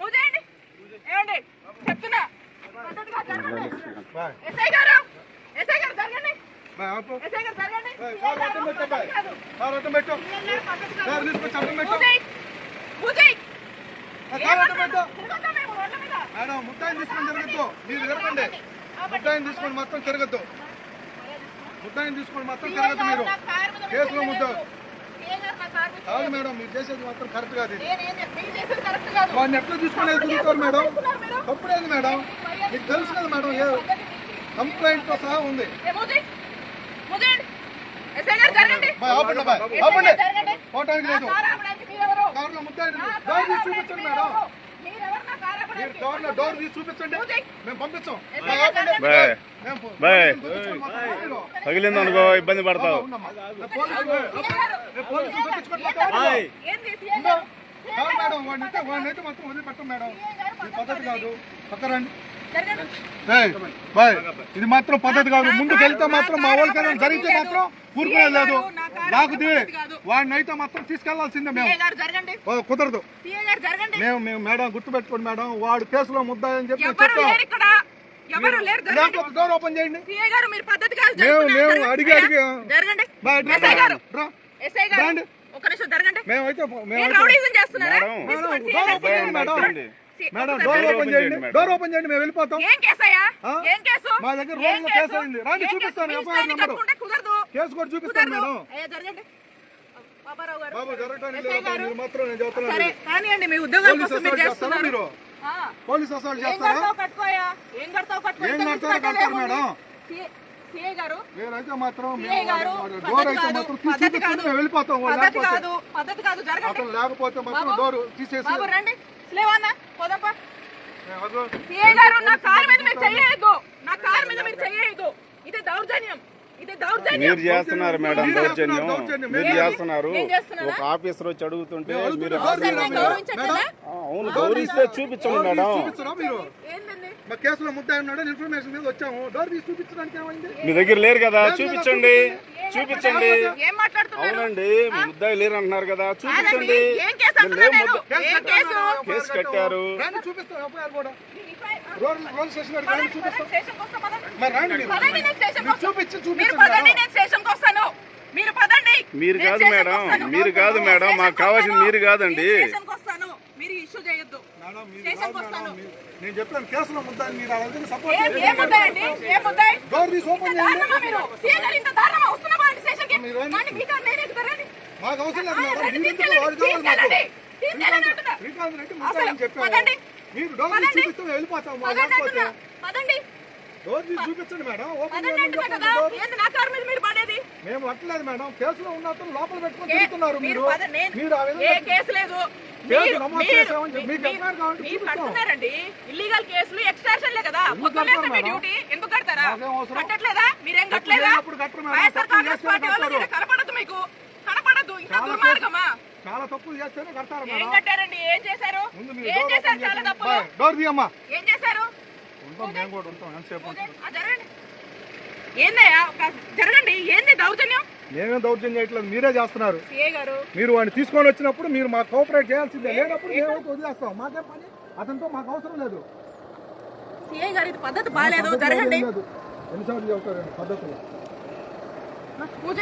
Madam ఏమండి? చెప్తున్నా. SI గారు ఎస్ఐ గారు జరగండి. మేడం ముట్టాయిని తీసుకొని తిరగద్దు. మీరు మొత్తం తిరగద్దు. ముట్టాయిని తీసుకొని మొత్తం తిరగద్దు మీరు. కేసులో ముద్ద కాదు మేడం మీరు చేసేది మాత్రం కరెక్ట్ కాదు. వాడిని ఎట్లా తీసుకునేది తిరుగుతారు మేడం? తప్పులేదు మేడం. మీకు తెలుసు కదా మేడం ఏ కంప్లైంట్తో సహా ఉంది. పోవటానికి లేదు. మీరెవరు? కారులో ముద్దాయిని నా డోర్ కారు తీసి ఆపడానికి చూపించండి మేడం మీరెవరు? మీరెవరు నా కార్లో డోర్ తీసి చూపించండి. మేము పంపించాం బాయ్. తగిలింది అనుకో ఇబ్బంది పడతావు. మేడం వాడిని అయితే వాడిని అయితే మాత్రం వదిలిపెట్టం మేడం ఇది పద్ధతి కాదు పక్కరండి బాయ్. ఇది మాత్రం పద్ధతి కాదు. ముందుకు వెళ్తే మాత్రం మా వాళ్ళకైనా జరిగితే మాత్రం ఊరుకునే లేదు. నాకు వాడిని అయితే మాత్రం తీసుకెళ్ళాల్సిందే మేము. కుదరదు. సీఐ గారు జరగండి. మేము మేము మేడం గుర్తుపెట్టుకోండి మేడం. వాడు కేసులో ముద్దాయని చెప్పి ఎవరు చెప్తాం లేరు ఇక్కడ ఎవరు లేరు జరగండి. లేకపోతే డోర్ ఓపెన్ చేయండి. సీఐ గారు మీరు పద్ధతి కాదు మేము- అడిగి అడిగి- మేమైతే మేడం. మేడం, డోర్ ఓపెన్ చేయండి డోర్. ఓపెన్ చేయండి మేము వెళ్ళిపోతాం. ఏం కేసయ్యా? ఏం కేసు? మా దగ్గర ఏం రోజులో కేసు? అయింది. రండి, ఏం చూపిస్తాను, ఎఫ్ఐఆర్ నెంబరు. కేసు కూడా చూపిస్తాను మేడం. అయ్యా జరగండి. బాబారావు గారు బాబు జరగటానికి మీరు మాత్రం నేను చెప్తున్నాను సరే కానివ్వండి మీ ఉద్యోగాల కోసం మీరు చేస్తున్నారు. మీరు. పోలీస్ అసలు ఏం చేస్తారా? కడతావు కట్టుకోయా? ఏం కడతావు కట్టుకో ఏం కడతారో కడతారు. మేడం. మాత్రం పద్ధతి కాదు వెళ్ళిపోతాం వాళ్ళు పద్ధతి కాదు పద్ధతి కాదు జరగండి. అతను లేకపోతే మాత్రం బాబు. డోర్ తీసేసి బాబు రండి. గారు నా కారు మీద మీరు చెయ్యదు నా కారు మీద మీరు చెయ్యదు ఇది దౌర్జన్యం. మీరు చేస్తున్నారు మేడం మీరు దౌర్జన్యం. మీరు? చేస్తున్నారు? ఒక ఆఫీసర్ వచ్చి అడుగుతుంటే మీరు అవును గౌరవిస్తే చూపించండి మేడం. మా కేసులో ముద్దాయి ఉన్నాడని ఇన్ఫర్మేషన్ మీద వచ్చాము. డోర్ తీసి చూపించడానికి ఏమైంది? మీ దగ్గర లేరు కదా? చూపించండి. చూపించండి. ఏం మాట్లాడుతున్నారు? అవునండి మీ ముద్దాయి లేరు అంటున్నారు కదా చూపించండి. ఏం కేసు కట్టారు. చూపిస్తాం. చూపించి. మీరు పదండి మీరు నేను కాదు మేడం. మీరు కాదు మేడం. మాకు కావాల్సింది. మీరు కాదండి. నేను మీరు చెప్పాను కేసులో అలాగే సపోర్ట్ డోర్ తీసి ఓపెన్ చేయండి. మాకు అవసరం లేదు మేడం. మీరు ఎందుకు. శ్రీకాంత్ రెడ్డి అని. మీరు డోర్. చూపిస్తే వెళ్ళిపోతాం మా డోర్ తీసి చూపించండి మేడం. ఓపెన్ చేయండి. ఏంది నా కారు మీద మీరు పడేది? మేము అట్లేదు మేడం. కేసులో ఉన్న అతను లోపల పెట్టుకొని ఏ- తిరుగుతున్నారు మీరు మీరు. పద- నేను- మీరు ఆ ఏ విధంగా కేసు లేదు. కేసు మీరు- నమోదు మీరు- చేసామని చెప్పి మీకు మీ- ఎఫ్ఐఆర్ కావాలంటే మీరు చూపిస్తాం. కడుతున్నారండి. ఇల్లీగల్ కేసులు ఎక్స్ట్రాషన్లే కదా. ఎందుకు పొద్దున్నే కడతారు మీ మేడం? డ్యూటీ. ఎందుకు కడతారా? మాకేం అవసరం? కట్టట్లేదా? మీరేం తప్పు కట్టలేదా? లేనప్పుడు కట్టరు మేడం. వైఎస్ఆర్ తప్పులు కాంగ్రెస్ చేస్తేనే పార్టీ వాళ్ళు కడతారు. మీరు కనపడదు మీకు. కనపడదు. చాలా దుర్మార్గమా? చాలా తప్పులు చేస్తేనే కడతారు ఏం మేడం. కట్టారండి? ఏం చేశారు? ముందు మీరు ఏం డోర్ చేశారు? ఓపెన్ చాలా చేయండి. తప్పులు. బాయ్, డోర్ తీయమ్మా. ఏందయ్యా జరగండి ఏంది దౌర్జన్యం? మేమేం దౌర్జన్యం చేయట్లేదు మీరే చేస్తున్నారు. మీరు వాడిని తీసుకొని వచ్చినప్పుడు మీరు మాకు కోఆపరేట్ చేయాల్సిందే. లేనప్పుడు వదిలేస్తాం. మాకేం పని? అతనితో మాకు అవసరం లేదు. సిఐ గారు ఇది పద్ధతి బాగాలేదు జరగండి. ఎన్నిసార్లు చెబుతారు? పద్ధతులు. పూజ.